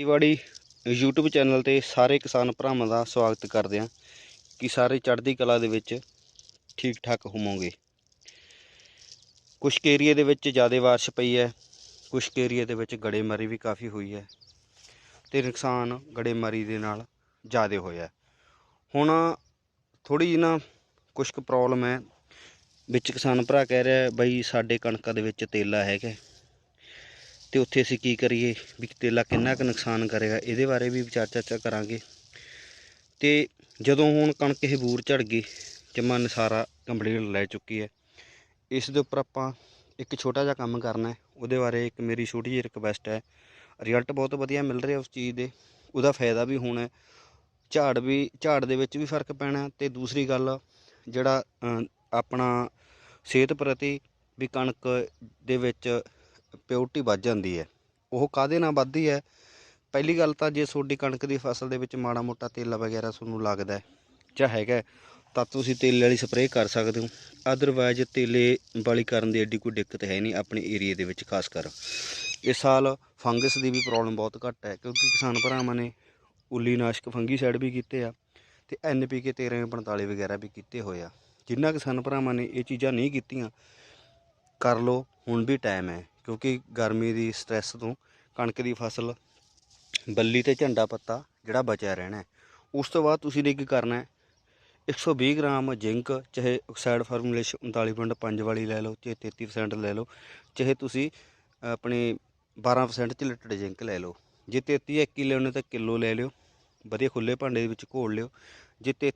ਖੇਤੀਬਾੜੀ YouTube channel ਤੇ ਸਾਰੇ ਕਿਸਾਨ ਭਰਾਵਾਂ ਦਾ ਸਵਾਗਤ ਕਰਦੇ ਹਾਂ ਕਿ ਸਾਰੇ ਚੜ੍ਹਦੀ ਕਲਾ ਦੇ ਵਿੱਚ ਠੀਕ ਠਾਕ ਹੋਵੋਗੇ। ਕੁਝ ਏਰੀਏ ਦੇ ਵਿੱਚ ਜ਼ਿਆਦਾ ਬਾਰਿਸ਼ ਪਈ ਹੈ ਕੁਝ ਏਰੀਏ ਦੇ ਵਿੱਚ ਗੜੇਮਾਰੀ ਵੀ ਕਾਫੀ ਹੋਈ ਹੈ ਤੇ ਨੁਕਸਾਨ ਗੜੇਮਾਰੀ ਦੇ ਨਾਲ ਜ਼ਿਆਦਾ ਹੋਇਆ। ਹੁਣ ਥੋੜੀ ਜਿਹੀ ਨਾ ਕੁਝ ਕੁ ਪ੍ਰੋਬਲਮ ਹੈ, ਵਿੱਚ ਕਿਸਾਨ ਭਰਾ ਕਹਿ ਰਿਹਾ ਬਈ ਸਾਡੇ ਕਣਕਾਂ ਦੇ ਵਿੱਚ ਤੇਲਾ ਹੈਗਾ ਤੇ ਉੱਥੇ ਅਸੀਂ ਕੀ ਕਰੀਏ ਵੀ ਤੇਲਾ ਕਿੰਨਾ ਕੁ ਨੁਕਸਾਨ ਕਰੇਗਾ, ਇਹਦੇ ਬਾਰੇ ਵੀ ਵਿਚਾਰ ਚਰਚਾ ਕਰਾਂਗੇ। ਤੇ ਜਦੋਂ ਹੁਣ ਕਣਕ ਇਹ ਬੂਰ ਝੜ ਗਈ, ਜਮਾ ਨਸਾਰਾ ਕੰਪਲੀਟ ਲੈ ਚੁੱਕੀ ਹੈ। ਇਸ ਦੇ ਉੱਪਰ ਆਪਾਂ ਇੱਕ ਛੋਟਾ ਜਿਹਾ ਕੰਮ ਕਰਨਾ ਹੈ, ਉਹਦੇ ਬਾਰੇ ਇੱਕ ਮੇਰੀ ਛੋਟੀ ਜਿਹੀ ਰਿਕਵੈਸਟ ਹੈ। ਰਿਜ਼ਲਟ ਬਹੁਤ ਵਧੀਆ ਮਿਲ ਰਿਹਾ ਉਸ ਚੀਜ਼ ਦੇ, ਉਹਦਾ ਫਾਇਦਾ ਵੀ ਹੋਣਾ ਝਾੜ ਵੀ, ਝਾੜ ਦੇ ਵਿੱਚ ਵੀ ਫ਼ਰਕ ਪੈਣਾ ਤੇ ਦੂਸਰੀ ਗੱਲ, ਜਿਹੜਾ ਆਪਣਾ ਸਿਹਤ ਪ੍ਰਤੀ ਵੀ ਕਣਕ ਦੇ ਵਿੱਚ ਪਿਓਰਟੀ ਵੱਧ ਜਾਂਦੀ ਹੈ। ਉਹ ਕਾਹਦੇ ਨਾਲ ਵੱਧਦੀ ਹੈ? ਪਹਿਲੀ ਗੱਲ ਤਾਂ ਜੇ ਤੁਹਾਡੀ ਕਣਕ ਦੀ ਫਸਲ ਦੇ ਵਿੱਚ ਮਾੜਾ ਮੋਟਾ ਤੇਲਾ ਵਗੈਰਾ ਤੁਹਾਨੂੰ ਲੱਗਦਾ ਜਾਂ ਹੈਗਾ ਤਾਂ ਤੁਸੀਂ ਤੇਲੇ ਵਾਲੀ ਸਪਰੇਅ ਕਰ ਸਕਦੇ ਹੋ। ਅਦਰਵਾਇਜ਼ ਤੇਲੇ ਵਾਲੀ ਕਰਨ ਦੀ ਐਡੀ ਕੋਈ ਦਿੱਕਤ ਹੈ ਨਹੀਂ ਆਪਣੇ ਏਰੀਏ ਦੇ ਵਿੱਚ, ਖਾਸ ਕਰ। ਇਸ ਸਾਲ ਫੰਗਸ ਦੀ ਵੀ ਪ੍ਰੋਬਲਮ ਬਹੁਤ ਘੱਟ ਹੈ, ਕਿਉਂਕਿ ਕਿਸਾਨ ਭਰਾਵਾਂ ਨੇ ਉੱਲੀ ਨਾਸ਼ਕ ਫੰਗੀਸਾਈਡ ਵੀ ਕੀਤੇ ਆ ਤੇ ਐਨਪੀਕੇ 1345 ਵਗੈਰਾ ਵੀ ਕੀਤੇ ਹੋਏ ਆ। ਜਿਨ੍ਹਾਂ ਕਿਸਾਨ ਭਰਾਵਾਂ ਨੇ ਇਹ ਚੀਜ਼ਾਂ ਨਹੀਂ ਕੀਤੀਆਂ, ਕਰ ਲਓ, ਹੁਣ ਵੀ ਟਾਈਮ ਹੈ। ਕਿਉਂਕਿ ਗਰਮੀ ਦੀ ਸਟ੍ਰੈਸ ਤੋਂ ਕਣਕ ਦੀ ਫਸਲ, ਬੱਲੀ ਤੇ ਝੰਡਾ ਪੱਤਾ ਜਿਹੜਾ ਬਚਿਆ ਰਹਿਣਾ ਉਸ ਤੋਂ ਬਾਅਦ ਤੁਸੀਂ ਨੇ ਕੀ ਕਰਨਾ ਹੈ। 120 ਗ੍ਰਾਮ ਜ਼ਿੰਕ ਚਾਹੇ ਆਕਸਾਈਡ ਫਾਰਮੂਲੇਸ਼ਨ 39.5 ਵਾਲੀ ਲੈ ਲਓ, ਚਾਹੇ 33% ਲੈ ਲਓ, ਚਾਹੇ ਤੁਸੀਂ ਆਪਣੇ 12% ਚ ਲਿਟਡ ਜ਼ਿੰਕ ਲੈ ਲਓ। ਜੇ 33 ਜਾਂ 21 ਲੈਣੇ ਤਾਂ ਕਿਲੋ ਲੈ ਲਿਓ। ਵਧੀਆ ਖੁੱਲੇ ਭਾਂਡੇ ਦੇ ਵਿੱਚ ਘੋਲ ਲਿਓ। ਜੇ ਤੇ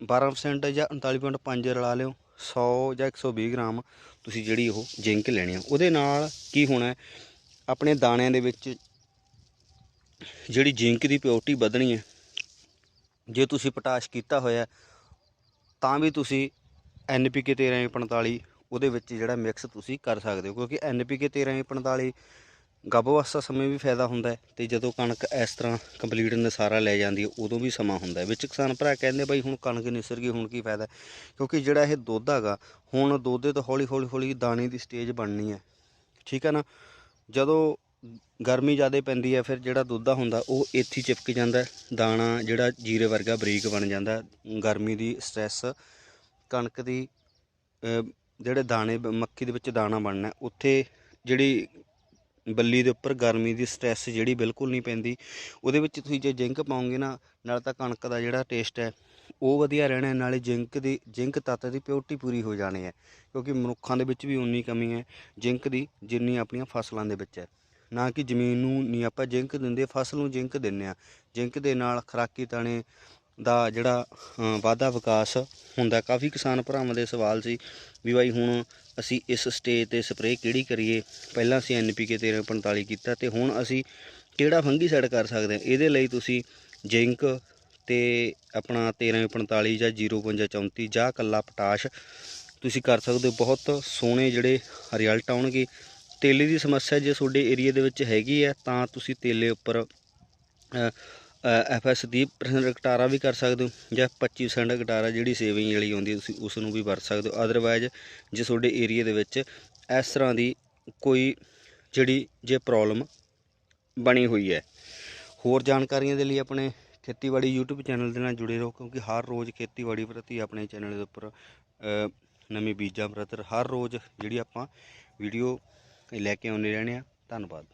12% ਜਾਂ 39.5 ਰਲਾ ਲਿਓ 100 ਜਾਂ 120 ਗ੍ਰਾਮ ਤੁਸੀਂ ਜਿਹੜੀ ਉਹ ਜ਼ਿੰਕ ਲੈਣੀ ਆ। ਉਹਦੇ ਨਾਲ ਕੀ ਹੋਣਾ ਆਪਣੇ ਦਾਣਿਆਂ ਦੇ ਵਿੱਚ ਜਿਹੜੀ ਜ਼ਿੰਕ ਦੀ ਪਿਓਰਟੀ ਵਧਣੀ ਹੈ, ਜੇ ਤੁਸੀਂ ਪੋਟਾਸ਼ ਕੀਤਾ ਹੋਇਆ ਤਾਂ ਵੀ ਤੁਸੀਂ ਐਨਪੀਕੇ 1345 ਉਹਦੇ ਵਿੱਚ ਜਿਹੜਾ ਮਿਕਸ ਤੁਸੀਂ ਕਰ ਸਕਦੇ ਹੋ, ਕਿਉਂਕਿ ਐਨਪੀਕੇ 1345 ਗੱਭ ਅਵਸਥਾ ਸਮੇਂ ਵੀ ਫਾਇਦਾ ਹੁੰਦਾ ਹੈ ਤੇ ਜਦੋਂ ਕਣਕ ਇਸ ਤਰ੍ਹਾਂ ਕੰਪਲੀਟ ਨਸਾਰਾ ਲੈ ਜਾਂਦੀ ਹੈ, ਉਦੋਂ ਵੀ ਸਮਾਂ ਹੁੰਦਾ ਵਿੱਚ ਕਿਸਾਨ ਭਰਾ ਕਹਿੰਦੇ ਬਾਈ ਹੁਣ ਕਣਕ ਨਿਸਰ ਗਈ, ਹੁਣ ਕੀ ਫਾਇਦਾ ਕਿਉਂਕਿ ਜਿਹੜਾ ਇਹ ਦੁੱਧ ਹੈਗਾ, ਹੁਣ ਦੁੱਧ ਤੋਂ ਹੌਲੀ ਹੌਲੀ ਹੌਲੀ ਦਾਣੇ ਦੀ ਸਟੇਜ ਬਣਨੀ ਹੈ। ਠੀਕ ਹੈ ਨਾ? ਜਦੋਂ ਗਰਮੀ ਜ਼ਿਆਦਾ ਪੈਂਦੀ ਹੈ, ਫਿਰ ਜਿਹੜਾ ਦੁੱਧਾ ਹੁੰਦਾ, ਉਹ ਇੱਥੇ ਚਿਪਕ ਜਾਂਦਾ ਦਾਣਾ ਜਿਹੜਾ ਜੀਰੇ ਵਰਗਾ ਬਰੀਕ ਬਣ ਜਾਂਦਾ ਗਰਮੀ ਦੀ ਸਟ੍ਰੈਸ ਕਣਕ ਦੀ ਜਿਹੜੇ ਦਾਣੇ, ਮੱਕੀ ਦੇ ਵਿੱਚ ਦਾਣਾ ਬਣਨਾ ਉੱਥੇ ਜਿਹੜੀ ਬੱਲੀ ਦੇ ਉੱਪਰ ਗਰਮੀ ਦੀ ਸਟ੍ਰੈਸ ਜਿਹੜੀ ਬਿਲਕੁਲ ਨਹੀਂ ਪੈਂਦੀ। ਉਹਦੇ ਵਿੱਚ ਤੁਸੀਂ ਜੇ ਜ਼ਿੰਕ ਪਾਓਗੇ ਨਾ, ਨਾਲ ਤਾਂ ਕਣਕ ਦਾ ਜਿਹੜਾ ਟੇਸਟ ਹੈ, ਉਹ ਵਧੀਆ ਰਹਿਣਾ ਨਾਲੇ ਜ਼ਿੰਕ ਦੀ ਜ਼ਿੰਕ ਤੱਤ ਦੀ ਪਿਓਰਟੀ ਪੂਰੀ ਹੋ ਜਾਣੀ ਹੈ, ਕਿਉਂਕਿ ਮਨੁੱਖਾਂ ਦੇ ਵਿੱਚ ਵੀ ਉਨੀ ਕਮੀ ਹੈ ਜ਼ਿੰਕ ਦੀ, ਜਿੰਨੀ ਆਪਣੀਆਂ ਫਸਲਾਂ ਦੇ ਵਿੱਚ ਹੈ। ਨਾ ਕਿ ਜ਼ਮੀਨ ਨੂੰ ਨਹੀਂ ਆਪਾਂ ਜ਼ਿੰਕ ਦਿੰਦੇ, ਫਸਲ ਨੂੰ ਜ਼ਿੰਕ ਦਿੰਦੇ ਆ ਜ਼ਿੰਕ ਦੇ ਨਾਲ ਖਰਾਕੀ ਤਾਣੇ ਦਾ ਜਿਹੜਾ ਵਾਧਾ ਵਿਕਾਸ ਹੁੰਦਾ, ਕਾਫੀ ਕਿਸਾਨ ਭਰਾਵਾਂ ਦੇ ਸਵਾਲ ਸੀ ਵੀ ਬਾਈ ਹੁਣ ਅਸੀਂ ਇਸ ਸਟੇਜ ਤੇ ਸਪਰੇਅ ਕਿਹੜੀ ਕਰੀਏ? ਪਹਿਲਾਂ ਅਸੀਂ ਐਨਪੀਕੇ 1345 ਕੀਤਾ ਤੇ ਹੁਣ ਅਸੀਂ ਕਿਹੜਾ ਫੰਗੀਸਾਈਡ ਕਰ ਸਕਦੇ ਹਾਂ? ਇਹਦੇ ਲਈ ਤੁਸੀਂ ਜ਼ਿੰਕ ਤੇ ਆਪਣਾ 1345 ਜਾਂ 0534 ਜਾਂ ਕੱਲਾ ਪੋਟਾਸ਼ ਤੁਸੀਂ ਕਰ ਸਕਦੇ ਹੋ। ਬਹੁਤ ਸੋਹਣੇ ਜਿਹੜੇ ਰਿਜ਼ਲਟ ਆਉਣਗੇ। ਤੇਲੇ ਦੀ ਸਮੱਸਿਆ ਜੇ ਤੁਹਾਡੇ ਏਰੀਆ ਦੇ ਵਿੱਚ ਹੈਗੀ ਹੈ ਤਾਂ ਤੁਸੀਂ ਤੇਲੇ ਉੱਪਰ ਐਫ ਐਫਐਸ ਦੀ ਪਰਸੈਂਟ ਗਟਾਰਾ ਵੀ ਕਰ ਸਕਦੇ ਹੋ ਜਾਂ 25% ਗਟਾਰਾ ਜਿਹੜੀ ਸੇਵਿੰਗ ਵਾਲੀ ਆਉਂਦੀ ਤੁਸੀਂ ਉਸ ਨੂੰ ਵੀ ਵਰਤ ਸਕਦੇ ਹੋ। ਅਦਰਵਾਇਜ਼ ਜੇ ਤੁਹਾਡੇ ਏਰੀਆ ਦੇ ਵਿੱਚ ਇਸ ਤਰ੍ਹਾਂ ਦੀ ਕੋਈ ਜਿਹੜੀ ਜੇ ਪ੍ਰੋਬਲਮ ਬਣੀ ਹੋਈ ਹੈ। ਹੋਰ ਜਾਣਕਾਰੀਆਂ ਦੇ ਲਈ ਆਪਣੇ ਖੇਤੀਬਾੜੀ YouTube ਚੈਨਲ ਦੇ ਨਾਲ ਜੁੜੇ ਰਹੋ ਕਿਉਂਕਿ ਹਰ ਰੋਜ਼ ਖੇਤੀਬਾੜੀ ਪ੍ਰਤੀ ਆਪਣੇ ਚੈਨਲ ਦੇ ਉੱਪਰ ਨਵੇਂ ਬੀਜਾਂ ਪ੍ਰਤੀ ਹਰ ਰੋਜ਼ ਜਿਹੜੀ ਆਪਾਂ ਵੀਡੀਓ ਲੈ ਕੇ ਆਉਂਦੇ ਰਹਿੰਦੇ ਆ ਧੰਨਵਾਦ।